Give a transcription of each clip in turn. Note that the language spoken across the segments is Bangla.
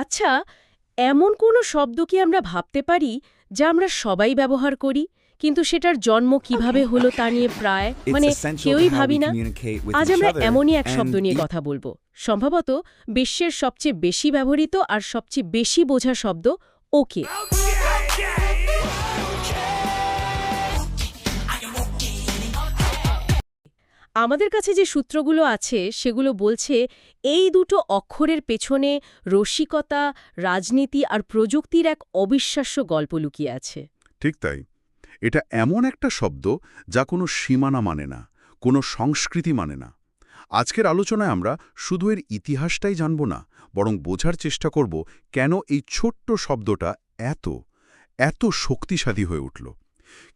আচ্ছা এমন কোনো শব্দ কি আমরা ভাবতে পারি যা আমরা সবাই ব্যবহার করি? কিন্তু সেটার জন্ম কীভাবে হলো তা নিয়ে প্রায় মানে কেউই ভাবি না আজ আমরা এমনই এক শব্দ নিয়ে কথা বলব। সম্ভবত বিশ্বের সবচেয়ে বেশি ব্যবহৃত আর সবচেয়ে বেশি বোঝা শব্দ ওকে। আমাদের কাছে যে সূত্রগুলো আছে, সেগুলো বলছে এই দুটো অক্ষরের পেছনে রসিকতা, রাজনীতি আর প্রযুক্তির এক অবিশ্বাস্য গল্প লুকিয়ে আছে। ঠিক তাই। এটা এমন একটা শব্দ যা কোনো সীমানা মানে না, কোনো সংস্কৃতি মানে না। আজকের আলোচনায় আমরা শুধু এর ইতিহাসটাই জানব না, বরং বোঝার চেষ্টা করব কেন এই ছোট্ট শব্দটা এত এত শক্তিশালী হয়ে উঠল।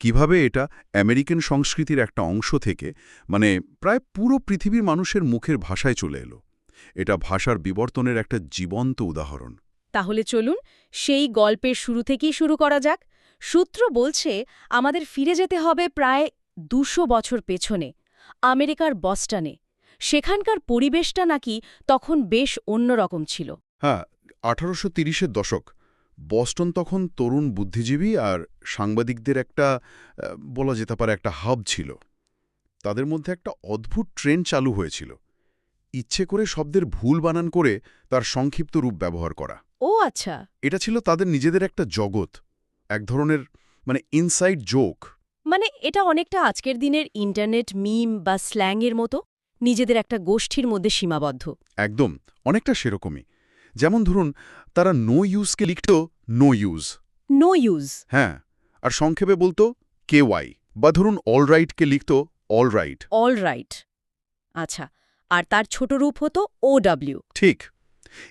কীভাবে এটা আমেরিকান সংস্কৃতির একটা অংশ থেকে মানে প্রায় পুরো পৃথিবীর মানুষের মুখের ভাষায় চলে এলো। এটা ভাষার বিবর্তনের একটা জীবন্ত উদাহরণ। তাহলে চলুন সেই গল্পের শুরু থেকেই শুরু করা যাক। সূত্র বলছে আমাদের ফিরে যেতে হবে প্রায় দুশো বছর পেছনে আমেরিকার বস্টনে। সেখানকার পরিবেশটা নাকি তখন বেশ অন্যরকম ছিল। হ্যাঁ আঠারোশো তিরিশের দশক। বস্টন তখন তরুণ বুদ্ধিজীবী আর সাংবাদিকদের একটা বলা যেতে পারে একটা হাব ছিল। তাদের মধ্যে একটা অদ্ভুত ট্রেন চালু হয়েছিল। ইচ্ছে করে শব্দের ভুল বানান করে তার সংক্ষিপ্ত রূপ ব্যবহার করা। ও আচ্ছা। এটা ছিল তাদের নিজেদের একটা জগৎ এক ধরনের মানে ইনসাইড জোক। মানে এটা অনেকটা আজকের দিনের ইন্টারনেট মিম বা স্ল্যাংয়ের মতো নিজেদের একটা গোষ্ঠীর মধ্যে সীমাবদ্ধ। একদম অনেকটা সেরকমই। যেমন ধরুন তারা নো ইউজকে লিখত নো ইউজ নো ইউজ হ্যাঁ আর সংক্ষেপে বলতো কে ওয়াই বা ধরুন অল রাইটকে লিখত অল রাইট অল রাইট আচ্ছা আর তার ছোট রূপ হতো ও ডাব্লিউ ঠিক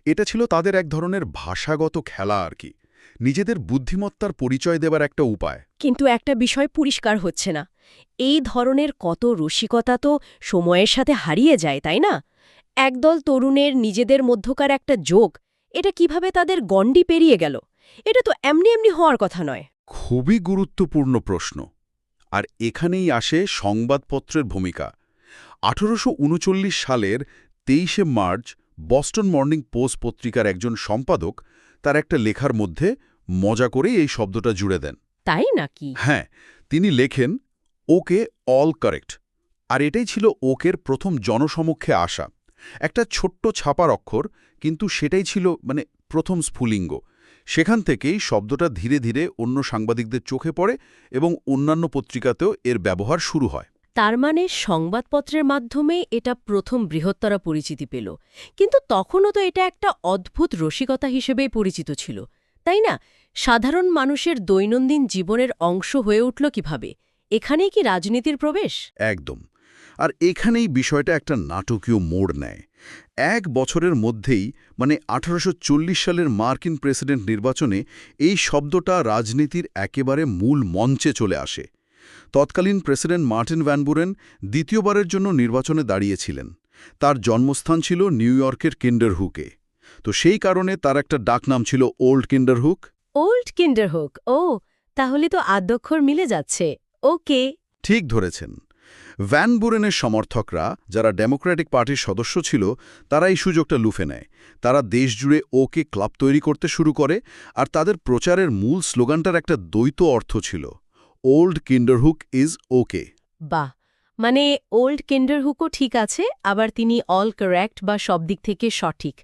এটা ছিল তাদের এক ধরনের ভাষাগত খেলা আর কি নিজেদের বুদ্ধিমত্তার পরিচয় দেবার একটা উপায়। কিন্তু একটা বিষয় পরিষ্কার হচ্ছে না এই ধরনের কত রসিকতা তো সময়ের সাথে হারিয়ে যায় তাই না? একদল তরুণের নিজেদের মধ্যকার একটা যোগ এটা কীভাবে তাদের গণ্ডি পেরিয়ে গেল? এটা তো এমনি এমনি হওয়ার কথা নয়। খুবই গুরুত্বপূর্ণ প্রশ্ন। আর এখানেই আসে সংবাদপত্রের ভূমিকা। আঠারোশো উনচল্লিশ সালের তেইশে মার্চ বস্টন মর্নিং পোস্ট পত্রিকার একজন সম্পাদক তার একটা লেখার মধ্যে মজা করে এই শব্দটা জুড়ে দেন। তাই নাকি? হ্যাঁ তিনি লেখেন ওকে অল কারেক্ট। আর এটাই ছিল ওকের প্রথম জনসমক্ষে আসা। একটা ছোট্ট ছাপার অক্ষর কিন্তু সেটাই ছিল মানে প্রথম স্ফুলিঙ্গ। সেখান থেকেই শব্দটা ধীরে ধীরে অন্য সাংবাদিকদের চোখে পড়ে এবং অন্যান্য পত্রিকাতেও এর ব্যবহার শুরু হয়। তার মানে সংবাদপত্রের মাধ্যমে এটা প্রথম বৃহত্তরা পরিচিতি পেল। কিন্তু তখনও তো এটা একটা অদ্ভুত রসিকতা হিসেবেই পরিচিত ছিল তাই না? সাধারণ মানুষের দৈনন্দিন জীবনের অংশ হয়ে উঠল কীভাবে? এখানেই কি রাজনীতির প্রবেশ? একদম। আর এখানেই বিষয়টা একটা নাটকীয় মোড় নেয়। এক বছরের মধ্যেই মানে আঠারোশো চল্লিশ সালের মার্কিন প্রেসিডেন্ট নির্বাচনে এই শব্দটা রাজনীতির একেবারে মূল মঞ্চে চলে আসে। তৎকালীন প্রেসিডেন্ট মার্টিন ভ্যানবুরেন দ্বিতীয়বারের জন্য নির্বাচনে দাঁড়িয়েছিলেন। তার জন্মস্থান ছিল নিউ ইয়র্কের কিন্ডারহুকে। তো সেই কারণে তার একটা ডাকনাম ছিল ওল্ড কিন্ডারহুক। ওল্ড কিন্ডারহুক ও তাহলে তো আদ্যক্ষর মিলে যাচ্ছে। ওকে। ঠিক ধরেছেন। ভ্যান বুরেনের সমর্থকরা, যারা ডেমোক্র্যাটিক পার্টির সদস্য ছিল, তারা এই সুযোগটা লুফে নেয়। তারা দেশজুড়ে ওকে ক্লাব তৈরি করতে শুরু করে, আর তাদের প্রচারের মূল স্লোগানটার একটা দ্বৈত অর্থ ছিল ওল্ড কিন্ডারহুক ইজ ওকে বাহ! মানে ওল্ড কিন্ডারহুকও ঠিক আছে, আবার তিনি অল কারেক্ট বা সব দিক থেকে সঠিক।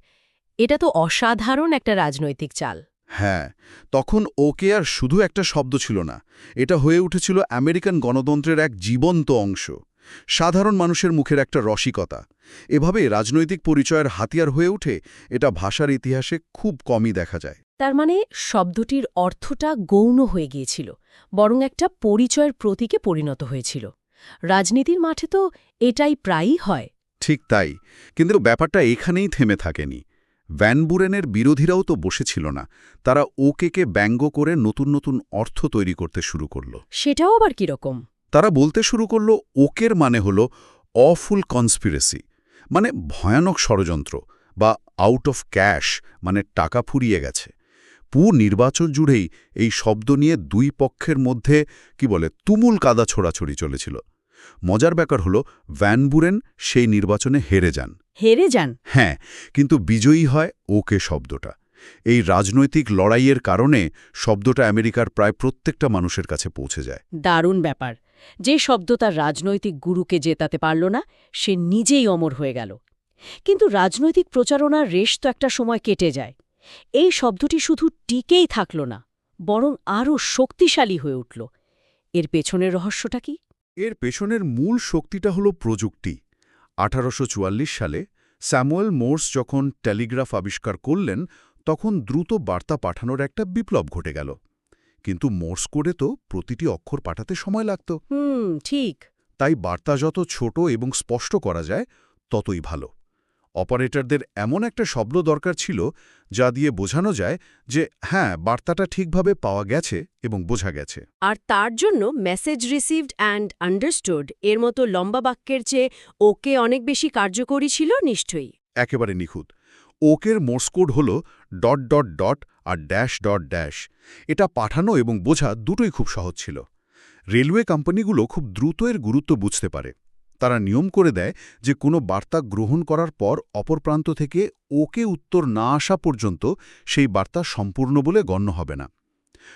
এটা তো অসাধারণ একটা রাজনৈতিক চাল। হ্যাঁ তখন ওকে আর শুধু একটা শব্দ ছিল না। এটা হয়ে উঠেছিল আমেরিকান গণতন্ত্রের এক জীবন্ত অংশ। সাধারণ মানুষের মুখের একটা রসিকতা। এভাবে রাজনৈতিক পরিচয়ের হাতিয়ার হয়ে ওঠে এটা ভাষার ইতিহাসে খুব কমই দেখা যায়। তার মানে শব্দটির অর্থটা গৌণ হয়ে গিয়েছিল বরং একটা পরিচয়ের প্রতীকে পরিণত হয়েছিল। রাজনীতির মাঠে তো এটাই প্রায়ই হয়। ঠিক তাই কিন্তু ব্যাপারটা এখানেই থেমে থাকেনি। ভ্যানবুরেনের বিরোধীরাও তো বসেছিল না। তারা ওকেকে ব্যঙ্গ করে নতুন নতুন অর্থ তৈরি করতে শুরু করল। সেটাও আবার কীরকম তারা বলতে শুরু করল ওকের মানে হল অফুল কনস্পিরেসি মানে ভয়ানক ষড়যন্ত্র বা আউট অফ ক্যাশ মানে টাকা ফুরিয়ে গেছে। পু নির্বাচন জুড়েই এই শব্দ নিয়ে দুই পক্ষের মধ্যে কি বলে তুমুল কাদা ছোড়াছড়ি চলেছিল। মজার ব্যাপার হল ভ্যানবুরেন সেই নির্বাচনে হেরে যান। হেরে যান। হ্যাঁ কিন্তু বিজয়ী হয় ওকে শব্দটা। এই রাজনৈতিক লড়াইয়ের কারণে শব্দটা আমেরিকার প্রায় প্রত্যেকটা মানুষের কাছে পৌঁছে যায়। দারুণ ব্যাপার। যে শব্দ তার রাজনৈতিক গুরুকে জেতাতে পারল না সে নিজেই অমর হয়ে গেল। কিন্তু রাজনৈতিক প্রচারণার রেশ তো একটা সময় কেটে যায়। এই শব্দটি শুধু টিকেই থাকল না বরং আরও শক্তিশালী হয়ে উঠল। এর পেছনের রহস্যটা কি? এর পেছনের মূল শক্তিটা হল প্রযুক্তি। আঠারোশ চুয়াল্লিশ সালে স্যামুয়েল মোর্স যখন টেলিগ্রাফ আবিষ্কার করলেন তখন দ্রুত বার্তা পাঠানোর একটা বিপ্লব ঘটে গেল। কিন্তু মোর্স করে তো প্রতিটি অক্ষর পাঠাতে সময় লাগত। হুম ঠিক। তাই বার্তা যত ছোট এবং স্পষ্ট করা যায় ততই ভালো। অপারেটরদের এমন একটা শব্দ দরকার ছিল যা দিয়ে বোঝানো যায় যে হ্যাঁ বার্তাটা ঠিকভাবে পাওয়া গেছে এবং বোঝা গেছে। আর তার জন্য মেসেজ রিসিভড অ্যান্ড আন্ডারস্টুড এর মতো লম্বা বাক্যের চেয়ে ওকে অনেক বেশি কার্যকরী ছিল নিশ্চয়ই। একেবারে নিখুঁত। ওকের মোর্সকোড হল ডট ডট ডট আর ড্যাশ ডট ড্যাশ এটা পাঠানো এবং বোঝা দুটোই খুব সহজ ছিল। রেলওয়ে কোম্পানিগুলো খুব দ্রুত এর গুরুত্ব বুঝতে পারে। তারা নিয়ম করে দেয় যে কোনো বার্তা গ্রহণ করার পর অপর প্রান্ত থেকে ওকে উত্তর না আসা পর্যন্ত সেই বার্তা সম্পূর্ণ বলে গণ্য হবে না।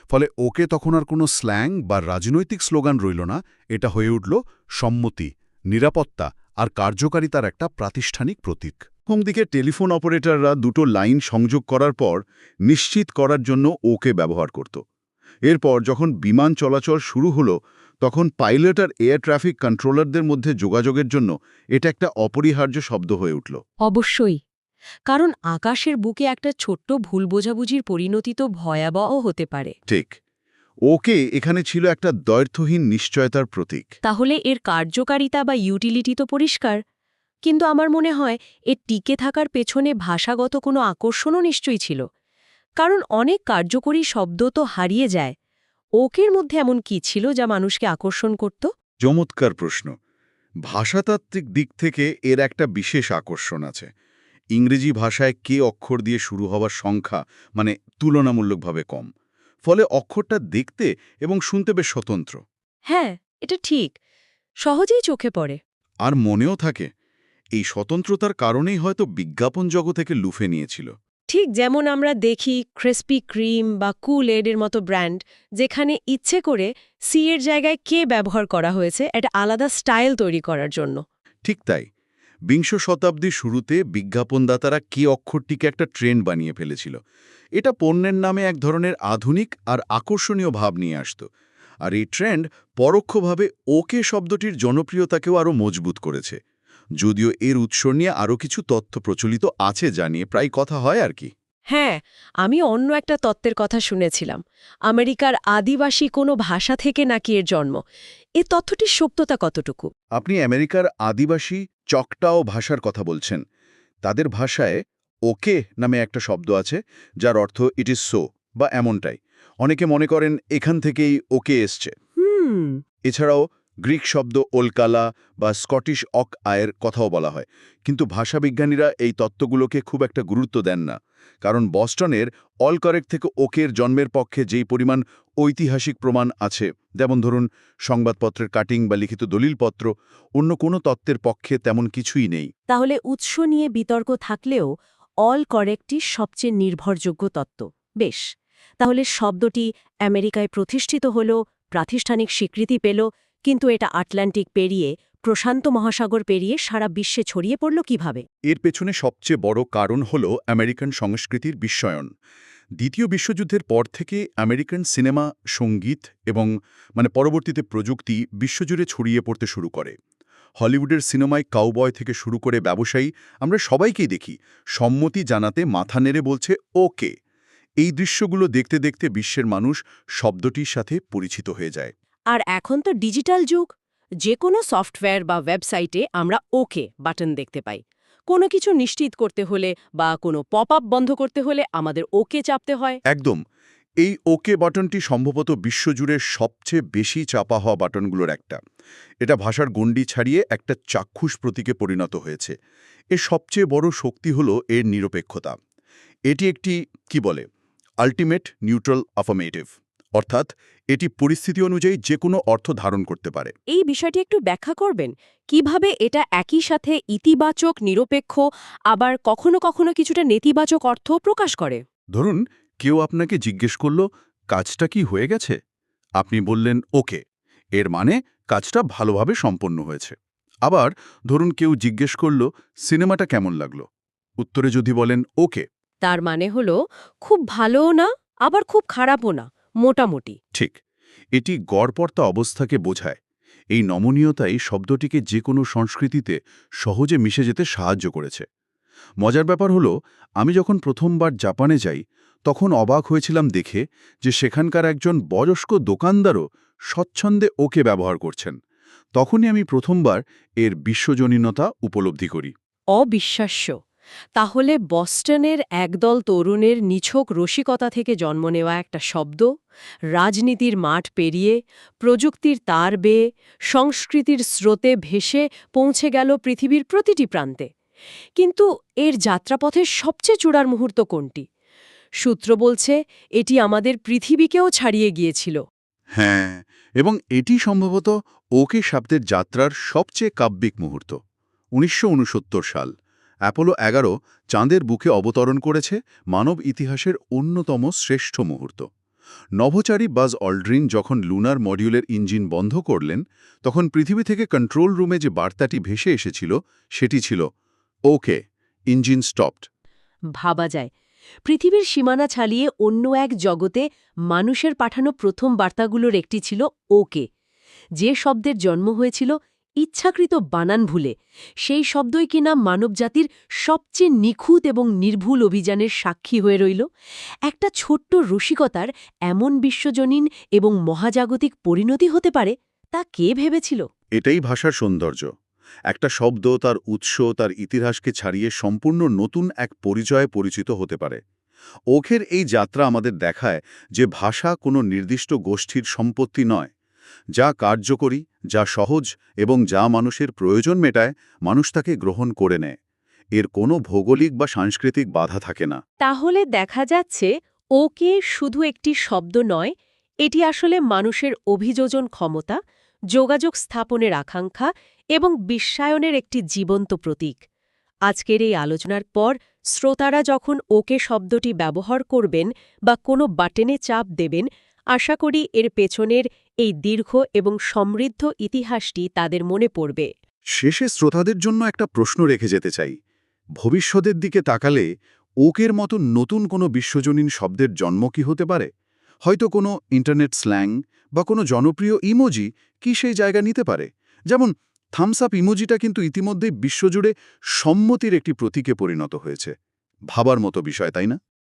ফলে ওকে তখন আর কোনো স্ল্যাং বা রাজনৈতিক স্লোগান রইল না, এটা হয়ে উঠল সম্মতি, নিরাপত্তা আর কার্যকারিতার একটা প্রাতিষ্ঠানিক প্রতীক। দিকে টেলিফোন অপারেটররা দুটো লাইন সংযোগ করার পর নিশ্চিত করার জন্য ওকে ব্যবহার করত। এরপর যখন বিমান চলাচল শুরু হলো তখন পাইলট আর এয়ার ট্রাফিক কন্ট্রোলারদের মধ্যে যোগাযোগের জন্য এটা একটা অপরিহার্য শব্দ হয়ে উঠল। অবশ্যই। কারণ আকাশের বুকে একটা ছোট্ট ভুল বোঝাবুঝির পরিণতি তো ভয়াবহ হতে পারে। ঠিক। ওকে এখানে ছিল একটা দৈর্থহীন নিশ্চয়তার প্রতীক। তাহলে এর কার্যকারিতা বা ইউটিলিটি তো পরিষ্কার। কিন্তু আমার মনে হয় এর টিকে থাকার পেছনে ভাষাগত কোনো আকর্ষণও নিশ্চয়ই ছিল। কারণ অনেক কার্যকরী শব্দ তো হারিয়ে যায়। ওকের মধ্যে এমন কি ছিল যা মানুষকে আকর্ষণ করত? চমৎকার প্রশ্ন। ভাষাতাত্ত্বিক দিক থেকে এর একটা বিশেষ আকর্ষণ আছে। ইংরেজি ভাষায় কে অক্ষর দিয়ে শুরু হওয়ার সংখ্যা মানে তুলনামূলকভাবে কম। ফলে অক্ষরটা দেখতে এবং শুনতে বেশ স্বতন্ত্র। হ্যাঁ এটা ঠিক। সহজেই চোখে পড়ে। আর মনেও থাকে। এই স্বতন্ত্রতার কারণেই হয়তো বিজ্ঞাপন জগৎ থেকে লুফে নিয়েছিল। ঠিক যেমন আমরা দেখি ক্রিসপি ক্রিম বা কুল এডের মতো ব্র্যান্ড যেখানে ইচ্ছে করে সি এর জায়গায় কে ব্যবহার করা হয়েছে, একটা আলাদা স্টাইল তৈরি করার জন্য। ঠিক তাই। বিংশ শতাব্দীর শুরুতে বিজ্ঞাপনদাতারা কে অক্ষরটিকে একটা ট্রেন্ড বানিয়ে ফেলেছিল। এটা পণ্যের নামে এক ধরনের আধুনিক আর আকর্ষণীয় ভাব নিয়ে আসত। আর এই ট্রেন্ড পরোক্ষভাবে ওকে শব্দটির জনপ্রিয়তাকেও আরও মজবুত করেছে। যদিও এর উৎস নিয়ে আরও কিছু তথ্য প্রচলিত আছে জানিয়ে প্রায় কথা হয় আর কি। হ্যাঁ আমি অন্য একটা তত্ত্বের কথা শুনেছিলাম। আমেরিকার আদিবাসী কোনো ভাষা থেকে নাকি এর জন্ম। এ তথ্যটির সত্যতা কতটুকু? আপনি আমেরিকার আদিবাসী চকটাও ভাষার কথা বলছেন। তাদের ভাষায় ওকে নামে একটা শব্দ আছে যার অর্থ ইট ইজ সো বা এমনটাই। অনেকে মনে করেন এখান থেকেই ওকে এসছে। হুম। এছাড়াও গ্রিক শব্দ ওলকালা বা স্কটিশ অক আয়ের কথাও বলা হয়। কিন্তু ভাষাবিজ্ঞানীরা এই তত্ত্বগুলোকে খুব একটা গুরুত্ব দেন না। কারণ বস্টনের অল কারেক্ট থেকে ওকের জন্মের পক্ষে যেই পরিমাণ ঐতিহাসিক প্রমাণ আছে, যেমন ধরুন সংবাদপত্রের কাটিং বা লিখিত দলিলপত্র, অন্য কোনো তত্ত্বের পক্ষে তেমন কিছুই নেই। তাহলে উৎস নিয়ে বিতর্ক থাকলেও অল করেক্টই সবচেয়ে নির্ভরযোগ্য তত্ত্ব। বেশ, তাহলে শব্দটি আমেরিকায় প্রতিষ্ঠিত হল, প্রাতিষ্ঠানিক স্বীকৃতি পেল কিন্তু এটা আটলান্টিক পেরিয়ে, প্রশান্ত মহাসাগর পেরিয়ে সারা বিশ্বে ছড়িয়ে পড়ল কীভাবে? এর পেছনে সবচেয়ে বড় কারণ হল আমেরিকান সংস্কৃতির বিশ্বায়ন দ্বিতীয় বিশ্বযুদ্ধের পর থেকে আমেরিকান সিনেমা, সংগীত এবং মানে পরবর্তীতে প্রযুক্তি বিশ্বজুড়ে ছড়িয়ে পড়তে শুরু করে। হলিউডের সিনেমায় কাউবয় থেকে শুরু করে ব্যবসায়ী, আমরা সবাইকেই দেখি। সম্মতি জানাতে মাথা নেড়ে বলছে, ওকে। এই দৃশ্যগুলো দেখতে দেখতে বিশ্বের মানুষ শব্দটির সাথে পরিচিত হয়ে যায়। আর এখন তো ডিজিটাল যুগ। যে কোনো সফটওয়্যার বা ওয়েবসাইটে আমরা ওকে বাটন দেখতে পাই। কোনো কিছু নিশ্চিত করতে হলে বা কোনো পপ আপ বন্ধ করতে হলে আমাদের ওকে চাপতে হয়। একদম। এই ওকে বাটনটি সম্ভবত বিশ্বজুড়ে সবচেয়ে বেশি চাপা হওয়া বাটনগুলোর একটা। এটা ভাষার গণ্ডি ছাড়িয়ে একটা চাক্ষুষ প্রতীকে পরিণত হয়েছে। এর সবচেয়ে বড় শক্তি হল এর নিরপেক্ষতা। এটি একটি, কি বলে আল্টিমেট নিউট্রাল অফামেটিভ অর্থাৎ এটি পরিস্থিতি অনুযায়ী যে কোনো অর্থ ধারণ করতে পারে। এই বিষয়টি একটু ব্যাখ্যা করবেন? কীভাবে এটা একই সাথে ইতিবাচক নিরপেক্ষ আবার কখনো কখনো কিছুটা নেতিবাচক অর্থ প্রকাশ করে? ধরুন কেউ আপনাকে জিজ্ঞেস করল কাজটা কি হয়ে গেছে? আপনি বললেন ওকে এর মানে কাজটা ভালোভাবে সম্পন্ন হয়েছে। আবার ধরুন কেউ জিজ্ঞেস করল সিনেমাটা কেমন লাগল? উত্তরে যদি বলেন ওকে। তার মানে হলো খুব ভালোও না আবার খুব খারাপও না। মোটামুটি। ঠিক। এটি গড়পর্তা অবস্থাকে বোঝায়। এই নমনীয়তাই শব্দটিকে যে কোনো সংস্কৃতিতে সহজে মিশে যেতে সাহায্য করেছে। মজার ব্যাপার হলো আমি যখন প্রথমবার জাপানে যাই তখন অবাক হয়েছিলাম দেখে যে সেখানকার একজন বয়স্ক দোকানদারও স্বচ্ছন্দে ওকে ব্যবহার করছেন। তখনই আমি প্রথমবার এর বিশ্বজনীনতা উপলব্ধি করি। অবিশ্বাস্য। তাহলে বস্টনের একদল তরুণের নিছক রসিকতা থেকে জন্ম নেওয়া একটা শব্দ, রাজনীতির মাঠ পেরিয়ে প্রযুক্তির তার বেয়ে সংস্কৃতির স্রোতে ভেসে পৌঁছে গেল পৃথিবীর প্রতিটি প্রান্তে। কিন্তু এর যাত্রাপথের সবচেয়ে চূড়ার মুহূর্ত কোনটি? সূত্র বলছে এটি আমাদের পৃথিবীকেও ছাড়িয়ে গিয়েছিল। হ্যাঁ এবং এটি সম্ভবত ওকে শব্দের যাত্রার সবচেয়ে কাব্যিক মুহূর্ত, উনিশশো উনসত্তর সাল। অ্যাপোলো এগারো চাঁদের বুকে অবতরণ করেছে মানব ইতিহাসের অন্যতম শ্রেষ্ঠ মুহূর্ত। নভোচারী বাজ অল্ড্রিন যখন লুনার মডিউলের ইঞ্জিন বন্ধ করলেন, তখন পৃথিবী থেকে কন্ট্রোল রুমে যে বার্তাটি ভেসে এসেছিল, সেটি ছিল, ওকে, ইঞ্জিন স্টপড। ভাবা যায়, পৃথিবীর সীমানা ছাড়িয়ে অন্য এক জগতে মানুষের পাঠানো প্রথম বার্তাগুলোর একটি ছিল, ওকে। যে শব্দের জন্ম হয়েছিল ইচ্ছাকৃত বানান ভুলে, সেই শব্দই কিনা মানবজাতির সবচেয়ে নিখুঁত এবং নির্ভুল অভিযানের সাক্ষী হয়ে রইল? একটা ছোট্ট রসিকতার এমন বিশ্বজনীন এবং মহাজাগতিক পরিণতি হতে পারে, তা কে ভেবেছিল? এটাই ভাষার সৌন্দর্য। একটা শব্দ তার উৎস, তার ইতিহাসকে ছাড়িয়ে সম্পূর্ণ নতুন এক পরিচয়ে পরিচিত হতে পারে। ওখের এই যাত্রা আমাদের দেখায় যে ভাষা কোনো নির্দিষ্ট গোষ্ঠীর সম্পত্তি নয়। যা কার্যকরী, যা সহজ এবং যা মানুষের প্রয়োজন মেটায়, মানুষ তাকে গ্রহণ করে নেয়। এর কোনো ভৌগোলিক বা সাংস্কৃতিক বাধা থাকে না। তাহলে দেখা যাচ্ছে, ওকে শুধু একটি শব্দ নয়, এটি আসলে মানুষের অভিযোজন ক্ষমতা, যোগাযোগ স্থাপনের আকাঙ্ক্ষা এবং বিশ্বায়নের একটি জীবন্ত প্রতীক। আজকের এই আলোচনার পর শ্রোতারা যখন ওকে শব্দটি ব্যবহার করবেন বা কোনো বাটেনে চাপ দেবেন আশা করি এর পেছনের এই দীর্ঘ এবং সমৃদ্ধ ইতিহাসটি তাদের মনে পড়বে। শেষে শ্রোতাদের জন্য একটা প্রশ্ন রেখে যেতে চাই। ভবিষ্যতের দিকে তাকালে ওকের মতো নতুন কোনো বিশ্বজনীন শব্দের জন্ম কি হতে পারে? হয়তো কোনো ইন্টারনেট স্ল্যাং বা কোনো জনপ্রিয় ইমোজি কি সেই জায়গা নিতে পারে? যেমন থামস আপ ইমোজিটা কিন্তু ইতিমধ্যেই বিশ্বজুড়ে সম্মতির একটি প্রতীকে পরিণত হয়েছে। ভাবার মতো বিষয়, তাই না?